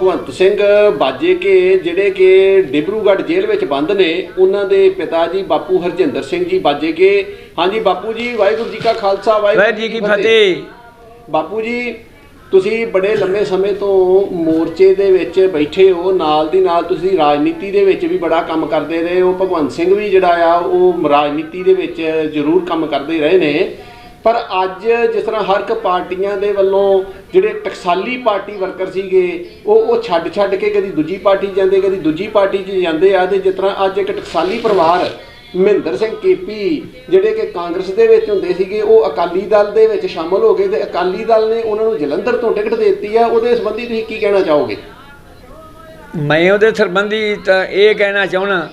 ਭਗਵੰਤ ਸਿੰਘ ਬਾਜੇ ਕੇ ਜਿਹੜੇ ਕਿ ਡਿਬਰੂਗੜ੍ਹ ਜੇਲ੍ਹ ਵਿੱਚ ਬੰਦ ਨੇ ਉਹਨਾਂ ਦੇ ਪਿਤਾ ਜੀ ਬਾਪੂ ਹਰਜਿੰਦਰ ਸਿੰਘ ਜੀ ਬਾਜੇ ਕੇ। ਹਾਂਜੀ ਬਾਪੂ ਜੀ ਵਾਹਿਗੁਰੂ ਜੀ ਕਾ ਖਾਲਸਾ ਵਾਹਿਗੁਰੂ ਜੀ ਕੀ ਫਤਿਹ। ਬਾਪੂ ਜੀ ਤੁਸੀਂ ਬੜੇ ਲੰਮੇ ਸਮੇਂ ਤੋਂ ਮੋਰਚੇ ਦੇ ਵਿੱਚ ਬੈਠੇ ਹੋ। ਨਾਲ ਦੀ ਨਾਲ ਤੁਸੀਂ ਰਾਜਨੀਤੀ ਦੇ ਵਿੱਚ ਵੀ ਬੜਾ ਕੰਮ ਕਰਦੇ ਰਹੇ ਹੋ। ਭਗਵੰਤ ਸਿੰਘ ਵੀ ਜਿਹੜਾ ਆ ਉਹ ਰਾਜਨੀਤੀ ਦੇ ਵਿੱਚ ਜ਼ਰੂਰ ਕੰਮ ਕਰਦੇ ਰਹੇ ਨੇ। ਪਰ ਅੱਜ ਜਿਸ ਤਰ੍ਹਾਂ ਹਰ ਇੱਕ ਪਾਰਟੀਆਂ ਦੇ ਵੱਲੋਂ ਜਿਹੜੇ ਟਕਸਾਲੀ ਪਾਰਟੀ ਵਰਕਰ ਸੀਗੇ, ਉਹ ਉਹ ਛੱਡ ਛੱਡ ਕੇ ਕਦੀ ਦੂਜੀ ਪਾਰਟੀ ਜਾਂਦੇ, ਕਦੀ ਦੂਜੀ ਪਾਰਟੀ 'ਚ ਜਾਂਦੇ ਆ ਤੇ ਜਿਸ ਤਰ੍ਹਾਂ ਅੱਜ ਇੱਕ ਟਕਸਾਲੀ ਪਰਿਵਾਰ, ਮਹਿੰਦਰ ਸਿੰਘ ਕੇਪੀ, ਜਿਹੜੇ ਕਿ ਕਾਂਗਰਸ ਦੇ ਵਿੱਚ ਹੁੰਦੇ ਸੀਗੇ, ਉਹ ਅਕਾਲੀ ਦਲ ਦੇ ਵਿੱਚ ਸ਼ਾਮਲ ਹੋ ਗਏ ਤੇ ਅਕਾਲੀ ਦਲ ਨੇ ਉਹਨਾਂ ਨੂੰ ਜਲੰਧਰ ਤੋਂ ਟਿਕਟ ਦੇ ਦਿੱਤੀ ਆ। ਉਹਦੇ ਸੰਬੰਧੀ ਤੁਸੀਂ ਕੀ ਕਹਿਣਾ ਚਾਹੋਗੇ? ਮੈਂ ਉਹਦੇ ਸੰਬੰਧੀ ਤਾਂ ਇਹ ਕਹਿਣਾ ਚਾਹਣਾ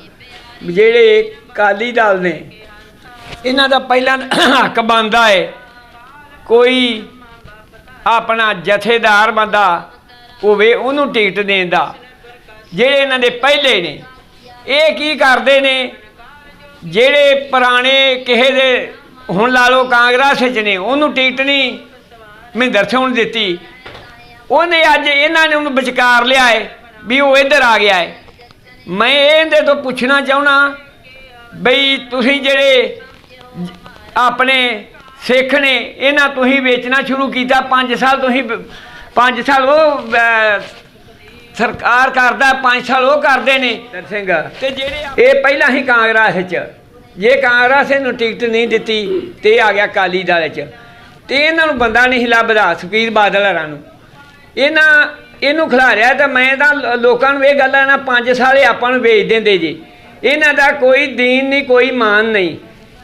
ਜਿਹੜੇ ਅਕਾਲੀ ਦਲ ਨੇ ਇਹਨਾਂ ਦਾ ਪਹਿਲਾਂ ਹੱਕ ਬਣਦਾ ਹੈ ਕੋਈ ਆਪਣਾ ਜਥੇਦਾਰ ਬੰਦਾ ਹੋਵੇ, ਉਹਨੂੰ ਟਿਕਟ ਦੇਣ ਦਾ। ਜਿਹੜੇ ਇਹਨਾਂ ਦੇ ਪਹਿਲੇ ਨੇ, ਇਹ ਕੀ ਕਰਦੇ ਨੇ, ਜਿਹੜੇ ਪੁਰਾਣੇ ਕਿਸੇ ਦੇ, ਹੁਣ ਲਾ ਲਓ ਕਾਂਗਰਸ ਵਿੱਚ ਨੇ, ਉਹਨੂੰ ਟਿਕਟ ਨਹੀਂ ਮਹਿੰਦਰ ਸਿੰਘ ਨੂੰ ਦਿੱਤੀ। ਉਹਨੇ ਅੱਜ ਇਹਨਾਂ ਨੇ ਉਹਨੂੰ ਵਿਚਕਾਰ ਲਿਆ ਹੈ ਵੀ ਉਹ ਇੱਧਰ ਆ ਗਿਆ ਹੈ ਮੈਂ ਇਹਦੇ ਤੋਂ ਪੁੱਛਣਾ ਚਾਹਣਾ ਬਈ ਤੁਸੀਂ ਜਿਹੜੇ ਆਪਣੇ ਸਿੱਖ ਨੇ ਇਹਨਾਂ ਤੁਸੀਂ ਵੇਚਣਾ ਸ਼ੁਰੂ ਕੀਤਾ। 5 ਸਾਲ ਤੁਸੀਂ 5 ਸਾਲ ਉਹ ਸਰਕਾਰ ਕਰਦਾ 5 ਸਾਲ ਉਹ ਕਰਦੇ ਨੇ। ਸਿੰਘ ਤੇ ਜਿਹੜੇ ਇਹ ਪਹਿਲਾਂ ਹੀ ਕਾਂਗਰਸ ਵਿੱਚ ਜੇ ਕਾਂਗਰਸ ਇਹਨੂੰ ਟਿਕਟ ਨਹੀਂ ਦਿੱਤੀ ਤੇ ਆ ਗਿਆ ਕਾਲੀ ਦਲ ਚ। ਤੇ ਇਹਨਾਂ ਨੂੰ ਬੰਦਾ ਨਹੀਂ ਲੱਭਦਾ ਸੁਖਬੀਰ ਬਾਦਲ ਹਰਾਂ ਨੂੰ। ਇਹਨਾਂ ਇਹਨੂੰ ਖਿਲਾਰਿਆ ਤਾਂ ਮੈਂ ਤਾਂ ਲੋਕਾਂ ਨੂੰ ਇਹ ਗੱਲ ਨਾ 5 ਸਾਲ ਆਪਾਂ ਨੂੰ ਵੇਚ ਦਿੰਦੇ ਜੀ। ਇਹਨਾਂ ਦਾ ਕੋਈ ਦੀਨ ਨਹੀਂ ਕੋਈ ਮਾਨ ਨਹੀਂ।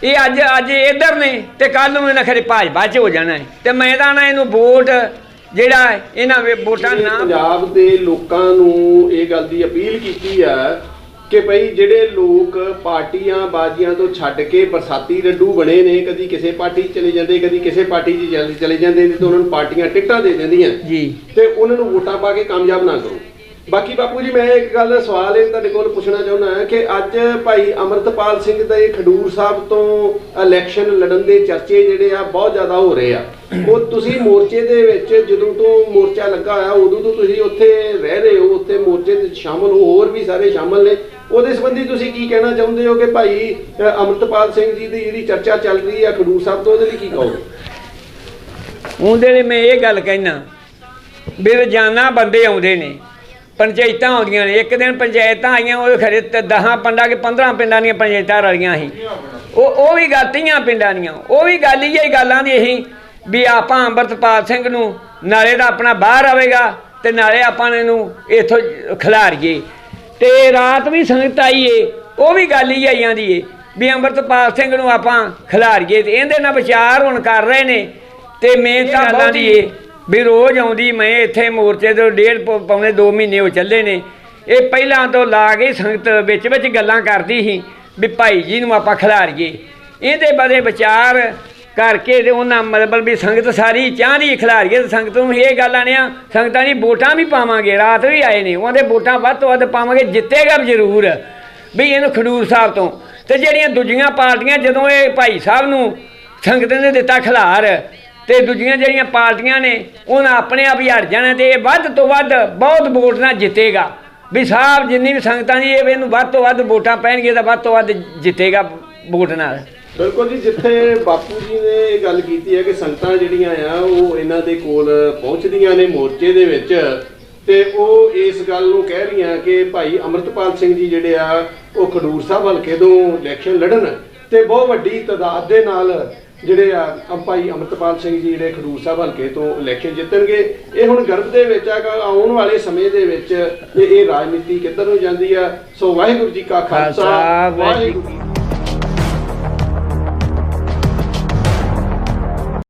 ਇਹ ਅੱਜ ਅੱਜ ਇੱਧਰ ਨੇ ਤੇ ਕੱਲ ਨੂੰ ਇਹਨਾਂ ਖਰੇ ਭਾਜਪਾ ਚ ਹੋ ਜਾਣਾ ਹੈ। ਤੇ ਮੈਂ ਤਾਂ ਨਾ ਇਹਨੂੰ ਵੋਟ ਜਿਹੜਾ ਇਹਨਾਂ ਵੋਟਾਂ ਨਾ ਪੰਜਾਬ ਦੇ ਲੋਕਾਂ ਨੂੰ ਇਹ ਗੱਲ ਦੀ ਅਪੀਲ ਕੀਤੀ ਆ ਕਿ ਭਈ ਜਿਹੜੇ ਲੋਕ ਪਾਰਟੀਆਂ ਬਾਜ਼ੀਆਂ ਤੋਂ ਛੱਡ ਕੇ ਬਰਸਾਤੀ ਰੱਡੂ ਬਣੇ ਨੇ ਕਦੀ ਕਿਸੇ ਪਾਰਟੀ 'ਚ ਚਲੇ ਜਾਂਦੇ ਕਦੀ ਕਿਸੇ ਪਾਰਟੀ 'ਚ ਚਲੇ ਜਾਂਦੇ ਨੇ ਤੇ ਉਹਨਾਂ ਨੂੰ ਪਾਰਟੀਆਂ ਟਿਕਟਾਂ ਦੇ ਦਿੰਦੀਆਂ। ਜੀ। ਤੇ ਉਹਨਾਂ ਨੂੰ ਵੋਟਾਂ ਪਾ ਕੇ ਕਾਮਯਾਬ ਨਾ ਕਰੋ। ਬਾਕੀ ਬਾਪੂ ਜੀ ਮੈਂ ਇੱਕ ਗੱਲ ਸਵਾਲ ਇਹ ਤੁਹਾਡੇ ਕੋਲ ਪੁੱਛਣਾ ਚਾਹੁੰਦਾ ਹਾਂ ਕਿ ਅੱਜ ਭਾਈ ਅਮਰਤਪਾਲ ਸਿੰਘ ਦੇ ਖਡੂਰ ਸਾਹਿਬ ਤੋਂ ਇਲੈਕਸ਼ਨ ਲੜਨ ਦੇ ਚਰਚੇ ਜਿਹੜੇ ਆ ਬਹੁਤ ਜ਼ਿਆਦਾ ਹੋ ਰਹੇ ਆ। ਉਹ ਤੁਸੀਂ ਮੋਰਚੇ ਦੇ ਵਿੱਚ ਜਦੋਂ ਤੋਂ ਮੋਰਚਾ ਲੱਗਾ ਹੋਇਆ ਉਦੋਂ ਤੋਂ ਤੁਸੀਂ ਉੱਥੇ ਰਹਿ ਰਹੇ ਹੋ ਉੱਥੇ ਮੋਰਚੇ ਦੇ ਸ਼ਾਮਲ ਹੋ ਹੋਰ ਵੀ ਸਾਰੇ ਸ਼ਾਮਲ ਨੇ। ਉਹਦੇ ਸੰਬੰਧੀ ਤੁਸੀਂ ਕੀ ਕਹਿਣਾ ਚਾਹੁੰਦੇ ਹੋ ਕਿ ਭਾਈ ਅ, ਅਮਰਤਪਾਲ ਸਿੰਘ ਜੀ ਦੀ ਜਿਹੜੀ ਚਰਚਾ ਚੱਲ ਰਹੀ ਆ ਖਡੂਰ ਸਾਹਿਬ ਤੋਂ ਉਹਦੇ ਲਈ ਕੀ ਕਹੋਗੇ? ਉਹਦੇ ਲਈ ਮੈਂ ਇਹ ਗੱਲ ਕਹਿਣਾ ਵੀ ਬੰਦੇ ਆਉਂਦੇ ਨੇ। ਪੰਚਾਇਤਾਂ ਆਉਂਦੀਆਂ ਨੇ। ਇੱਕ ਦਿਨ ਪੰਚਾਇਤਾਂ ਆਈਆਂ ਉਹ ਖਰੇ ਤੇ 10 ਪਿੰਡਾਂ ਕੇ 15 ਪਿੰਡਾਂ ਦੀਆਂ ਪੰਚਾਇਤਾਂ ਰਲੀਆਂ ਸੀ। ਉਹ ਉਹ ਵੀ ਗੱਲ ਤੀਆਂ ਪਿੰਡਾਂ ਦੀਆਂ। ਉਹ ਵੀ ਗੱਲ ਹੀ ਇਹ ਗੱਲਾਂ ਦੀ ਇਹੀ ਵੀ ਆਪਾਂ ਅੰਮ੍ਰਿਤਪਾਲ ਸਿੰਘ ਨੂੰ ਨਾਲੇ ਦਾ ਆਪਣਾ ਬਾਹਰ ਆਵੇਗਾ ਤੇ ਨਾਲੇ ਆਪਾਂ ਨੇ ਇਹਨੂੰ ਇੱਥੋਂ ਖਿਲਾਰੀਏ। ਤੇ ਰਾਤ ਵੀ ਸੰਗਤ ਆਈ ਏ ਉਹ ਵੀ ਗੱਲ ਹੀ ਆਈ ਜਾਂਦੀ ਏ ਵੀ ਅੰਮ੍ਰਿਤਪਾਲ ਸਿੰਘ ਨੂੰ ਆਪਾਂ ਖਿਲਾਰੀਏ ਤੇ ਇਹਦੇ ਨਾਲ ਵਿਚਾਰ ਹੁਣ ਕਰ ਰਹੇ ਨੇ। ਤੇ ਮੈਂ ਤਾਂ ਗੱਲਾਂ ਦੀ ਏ। ਵੀ ਰੋਜ਼ ਆਉਂਦੀ ਮੈਂ ਇੱਥੇ ਮੋਰਚੇ ਤੋਂ ਡੇਢ ਪੌ- ਪੌਣੇ 2 ਮਹੀਨੇ ਹੋ ਚੱਲੇ ਨੇ। ਇਹ ਪਹਿਲਾਂ ਤੋਂ ਲਾ ਕੇ ਸੰਗਤ ਵਿੱਚ ਵਿੱਚ ਗੱਲਾਂ ਕਰਦੀ ਸੀ ਵੀ ਭਾਈ ਜੀ ਨੂੰ ਆਪਾਂ ਖਿਲਾਰੀਏ। ਇਹਦੇ ਬਾਰੇ ਵਿਚਾਰ ਕਰਕੇ ਤੇ ਉਹਨਾਂ ਮਤਲਬ ਵੀ ਸੰਗਤ ਸਾਰੀ ਚਾਹਦੀ ਖਿਲਾਰੀਏ ਤੇ ਸੰਗਤ ਨੂੰ ਇਹ ਗੱਲ ਆਣਿਆ ਸੰਗਤਾਂ ਦੀ ਵੋਟਾਂ ਵੀ ਪਾਵਾਂਗੇ, ਰਾਤ ਵੀ ਆਏ ਨੇ। ਉਹਨਾਂ ਦੇ ਵੋਟਾਂ ਵੱਧ ਤੋਂ ਵੱਧ ਪਾਵਾਂਗੇ, ਜਿੱਤੇਗਾ ਵੀ ਜ਼ਰੂਰ ਵੀ ਇਹਨੂੰ ਖਡੂਰ ਸਾਹਿਬ ਤੋਂ। ਤੇ ਜਿਹੜੀਆਂ ਦੂਜੀਆਂ ਪਾਰਟੀਆਂ ਜਦੋਂ ਇਹ ਭਾਈ ਸਾਹਿਬ ਨੂੰ ਸੰਗਤ ਨੇ ਦਿੱਤਾ ਖਿਲਾਰ ਤੇ ਦੂਜੀਆਂ ਜਿਹੜੀਆਂ ਪਾਰਟੀਆਂ ਨੇ, ਉਹਨਾਂ ਆਪਣੇ ਆਪ ਹੀ ਹਟ ਜਾਣਾ ਤੇ ਇਹ ਵੱਧ ਤੋਂ ਵੱਧ ਬਹੁਤ ਵੋਟ ਨਾਲ ਜਿੱਤੇਗਾ। ਵੀ ਸਾਹਿਬ ਜਿੰਨੀ ਵੀ ਸੰਗਤਾਂ ਦੀ ਇਹ ਇਹਨੂੰ ਵੱਧ ਤੋਂ ਵੱਧ ਵੋਟਾਂ ਪੈਣਗੀਆਂ ਤਾਂ ਵੱਧ ਤੋਂ ਵੱਧ ਜਿੱਤੇਗਾ ਵੋਟ ਨਾਲ। ਬਿਲਕੁਲ ਜੀ, ਜਿੱਥੇ ਬਾਪੂ ਜੀ ਨੇ ਇਹ ਗੱਲ ਕੀਤੀ ਹੈ ਕਿ ਸੰਗਤਾਂ ਜਿਹੜੀਆਂ ਆ, ਉਹ ਇਹਨਾਂ ਦੇ ਕੋਲ ਪਹੁੰਚਦੀਆਂ ਨੇ ਮੋਰਚੇ ਦੇ ਵਿੱਚ ਤੇ ਉਹ ਇਸ ਗੱਲ ਨੂੰ ਕਹਿ ਰਹੀਆਂ ਕਿ ਭਾਈ ਅਮਰਤਪਾਲ ਸਿੰਘ ਜੀ ਜਿਹੜੇ ਆ, ਉਹ ਖਡੂਰ ਸਾਹਿਬ ਹਲਕੇ ਤੋਂ ਇਲੈਕਸ਼ਨ ਲੜਨ ਤੇ ਬਹੁਤ ਵੱਡੀ ਤਾਦਾਦ ਦੇ ਨਾਲ ਜਿਹੜੇ ਆ ਭਾਈ ਅਮਰਤਪਾਲ ਸਿੰਘ ਜੀ ਜਿਹੜੇ ਖਡੂਰ ਸਾਹਿਬ ਹਲਕੇ ਤੋਂ ਇਲੈਕਸ਼ਨ ਜਿੱਤਣਗੇ ਇਹ ਹੁਣ ਗਰਭ ਦੇ ਵਿੱਚ ਆ ਆਉਣ ਵਾਲੇ ਸਮੇਂ ਦੇ ਵਿੱਚ ਇਹ ਰਾਜਨੀਤੀ ਕਿੱਧਰ ਨੂੰ ਜਾਂਦੀ ਆ? ਸੋ ਵਾਹਿਗੁਰੂ ਜੀ ਕਾ ਖਾਲਸਾ ਖਾਲਸਾ, ਵਾਹਿਗੁਰੂ